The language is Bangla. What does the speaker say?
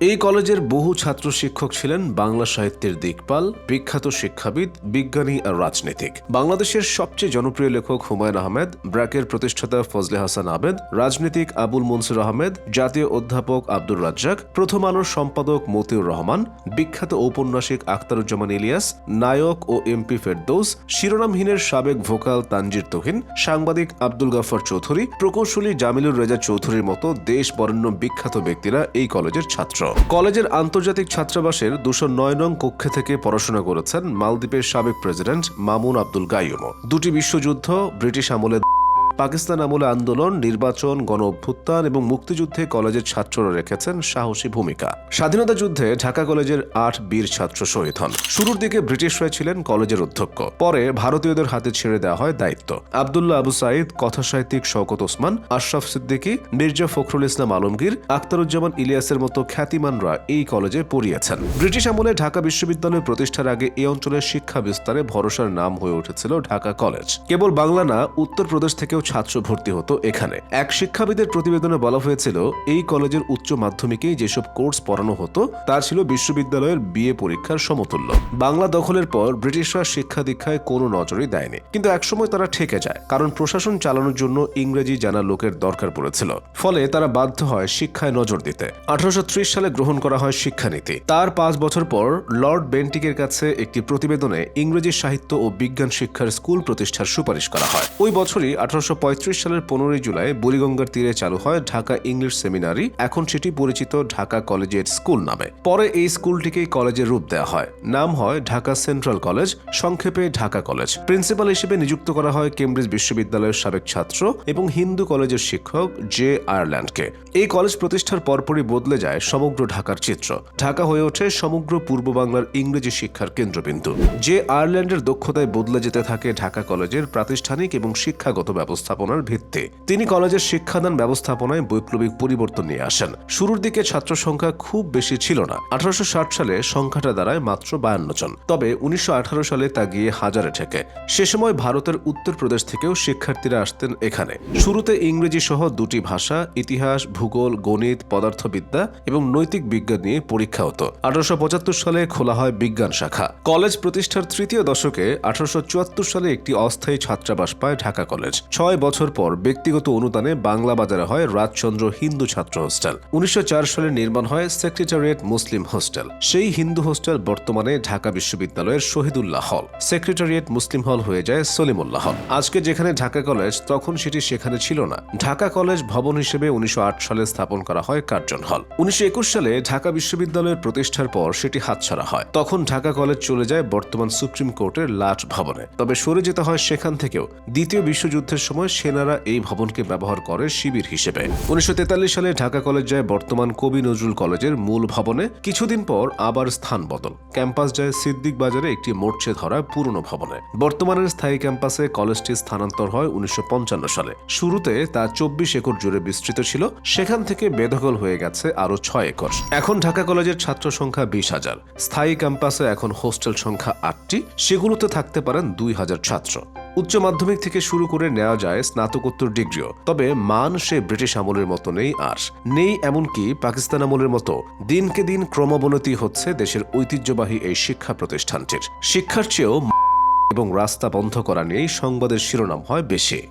এই কলেজের বহু ছাত্র শিক্ষক ছিলেন বাংলা সাহিত্যের দিকপাল, বিখ্যাত শিক্ষাবিদ, বিজ্ঞানী আর রাজনীতিক। বাংলাদেশের সবচেয়ে জনপ্রিয় লেখক হুমায়ুন আহমেদ, ব্র্যাকের প্রতিষ্ঠাতা ফজলে হাসান আবেদ রাজনীতিক আবুল মনসুর আহমেদ, জাতীয় অধ্যাপক আব্দুর রাজ্জাক, প্রথম আলোর সম্পাদক মতিউর রহমান, বিখ্যাত ঔপন্যাসিক আখতারুজ্জামান ইলিয়াস, নায়ক ও এমপি ফেরদৌস, শিরোনামহীনের সাবেক ভোকাল তানজির তোহিন, সাংবাদিক আব্দুল গাফর চৌধুরী, প্রকৌশলী জামিলুর রেজা চৌধুরীর মতো দেশ বরেণ্য বিখ্যাত ব্যক্তিরা এই কলেজের ছাত্র। কলেজের আন্তর্জাতিক ছাত্রাবাসের দুশো নয় নং কক্ষে থেকে পড়াশোনা করেছেন মালদ্বীপের সাবেক প্রেসিডেন্ট মামুন আব্দুল গাইমো দুটি বিশ্বযুদ্ধ ব্রিটিশ আমলে পাকিস্তান আমলে আন্দোলন, নির্বাচন গণ অভ্যুত্থান এবং মুক্তিযুদ্ধে কলেজের ছাত্ররা রেখেছেন সাহসী ভূমিকা। স্বাধীনতা যুদ্ধে ঢাকা কলেজের আট বীর ছাত্র শহীদ হন। শুরুর দিকে ব্রিটিশরা ছিলেন কলেজের অধ্যক্ষ। পরে ভারতীয়দের হাতে ছেড়ে দেওয়া হয় দায়িত্ব। আবদুল্লাহ আবু সাইদ, কথাসাহিত্যিক শওকত ওসমান, আশরাফ সিদ্দিকী, মির্জা ফখরুল ইসলাম আলমগীর, আখতারুজ্জামান ইলিয়াসের মতো খ্যাতিমানরা এই কলেজে পড়িয়েছেন। ব্রিটিশ আমলে ঢাকা বিশ্ববিদ্যালয় প্রতিষ্ঠার আগে এই অঞ্চলের শিক্ষা বিস্তারে ভরসার নাম হয়ে উঠেছিল ঢাকা কলেজ। কেবল বাংলা না, উত্তরপ্রদেশ থেকেও ছাত্র ভর্তি হতো এখানে। এক শিক্ষাবিদের প্রতিবেদনে বলা হয়েছিল, এই কলেজের উচ্চ মাধ্যমিকেই যেসব কোর্স পড়ানো হতো তা ছিল বিশ্ববিদ্যালয়ের বিএ পরীক্ষার সমতুল্য। বাংলা দখলের পর ব্রিটিশরা শিক্ষা দীক্ষায় কোনো নজরই দেয়নি। কিন্তু একসময় তারা ঠেকে যায়, কারণ প্রশাসন চালানোর জন্য ইংরেজি জানা লোকের দরকার পড়েছিল। ফলে তারা বাধ্য হয় শিক্ষায় নজর দিতে। আঠারোশো ত্রিশ সালে গ্রহণ করা হয় শিক্ষানীতি। তার পাঁচ বছর পর লর্ড বেন্টিকের কাছে একটি প্রতিবেদনে ইংরেজি সাহিত্য ও বিজ্ঞান শিক্ষার স্কুল প্রতিষ্ঠার সুপারিশ করা হয়। ওই বছরই আঠারোশো সালের পনেরোই জুলাই বুড়িগঙ্গার তীরে চালু হয় ঢাকা ইংলিশ সেমিনারি। এখন সেটি পরিচিত ঢাকা কলেজের স্কুল নামে। পরে এই স্কুলটিকেই কলেজের রূপ দেওয়া হয়। নাম হয় ঢাকা সেন্ট্রাল কলেজ, সংক্ষেপে ঢাকা কলেজ। প্রিন্সিপাল হিসেবে নিযুক্ত করা হয় কেমব্রিজ বিশ্ববিদ্যালয়ের সাবেক ছাত্র এবং হিন্দু কলেজের শিক্ষক জে আয়ারল্যান্ডকে। এই কলেজ প্রতিষ্ঠার পরপরই বদলে যায় সমগ্র ঢাকার চিত্র। ঢাকা হয়ে ওঠে সমগ্র পূর্ব বাংলার ইংরেজি শিক্ষার কেন্দ্রবিন্দু। যে আয়ারল্যান্ডের দক্ষতায় বদলে যেতে থাকে ঢাকা কলেজের প্রাতিষ্ঠানিক এবং শিক্ষাগত ব্যবস্থাপনার ভিত্তি। তিনি কলেজের শিক্ষাদান ব্যবস্থাপনায় বৈপ্লবিক পরিবর্তন নিয়ে আসেন। শুরুর দিকে ছাত্র সংখ্যা খুব বেশি ছিল না। আঠারোশো সালে সংখ্যাটা দাঁড়ায় মাত্র বায়ান্ন জন। তবে উনিশশো সালে তা গিয়ে হাজারে ঠেকে। সে সময় ভারতের উত্তরপ্রদেশ থেকেও শিক্ষার্থীরা আসতেন এখানে। শুরুতে ইংরেজি সহ দুটি ভাষা, ইতিহাস, ভূগোল, গণিত, পদার্থবিদ্যা এবং নৈতিক বিজ্ঞান নিয়ে পরীক্ষা হতো। আঠারোশো পঁচাত্তর সালে খোলা হয় বিজ্ঞান শাখা। কলেজ প্রতিষ্ঠার তৃতীয় দশকে আঠারোশো চুয়াত্তর সালে একটি অস্থায়ী ছাত্রাবাস পায় ঢাকা কলেজ। ছয় বছর পর ব্যক্তিগত অনুদানে বাংলা বাজারে হয় রাজচন্দ্র হিন্দু ছাত্র হোস্টেল। উনিশশো চার সালে নির্মাণ হয় সেক্রেটারিয়েট মুসলিম হোস্টেল। সেই হিন্দু হোস্টেল বর্তমানে ঢাকা বিশ্ববিদ্যালয়ের শহীদুল্লাহ হল। সেক্রেটারিয়েট মুসলিম হল হয়ে যায় সলিমুল্লাহ হল। আজকে যেখানে ঢাকা কলেজ, তখন সেটি সেখানে ছিল না। ঢাকা কলেজ ভবন হিসেবে উনিশশো আট সালে স্থাপন করা হয় কার্জন হল। উনিশশো একুশ সালে ঢাকা বিশ্ববিদ্যালয়ের প্রতিষ্ঠার পর সেটি হাতছাড়া হয়। তখন ঢাকা কলেজ চলে যায় বর্তমান সুপ্রিম কোর্টের লাট ভবনে। তবে সরে যেতে হয় সেখান থেকেও। দ্বিতীয় বিশ্বযুদ্ধের সময় সেনারা এই ভবনকে ব্যবহার করে শিবির হিসেবে। উনিশশো তেতাল্লিশ সালে ঢাকা কলেজ যায় বর্তমান কবি নজরুল কলেজের মূল ভবনে। কিছুদিন পর আবার স্থান বদল। ক্যাম্পাস যায় সিদ্দিক বাজারে একটি মোর্চে ধরা পুরনো ভবনে। বর্তমানের স্থায়ী ক্যাম্পাসে কলেজটি স্থানান্তর হয় উনিশশো পঞ্চান্ন সালে। শুরুতে তা চব্বিশ একর জুড়ে বিস্তৃত ছিল। সেখান থেকে বেদখল হয়ে গেছে আরও ছয় একর। এখন ঢাকা কলেজের ছাত্র সংখ্যা বিশ হাজার। স্থায়ী ক্যাম্পাসে এখন হোস্টেল সংখ্যা আটটি। সেগুলোতে থাকতে পারেন দুই হাজার ছাত্র। উচ্চ মাধ্যমিক থেকে শুরু করে নেওয়া যায় স্নাতকোত্তর ডিগ্রিও। তবে মান সে ব্রিটিশ আমলের মতো নেই আর। নেই এমনকি পাকিস্তান আমলের মতো। দিনকে দিন ক্রমাবনতি হচ্ছে দেশের ঐতিহ্যবাহী এই শিক্ষা প্রতিষ্ঠানটির। শিক্ষার চেয়েও এবং রাস্তা বন্ধ করা নিয়েই সংবাদের শিরোনাম হয় বেশি।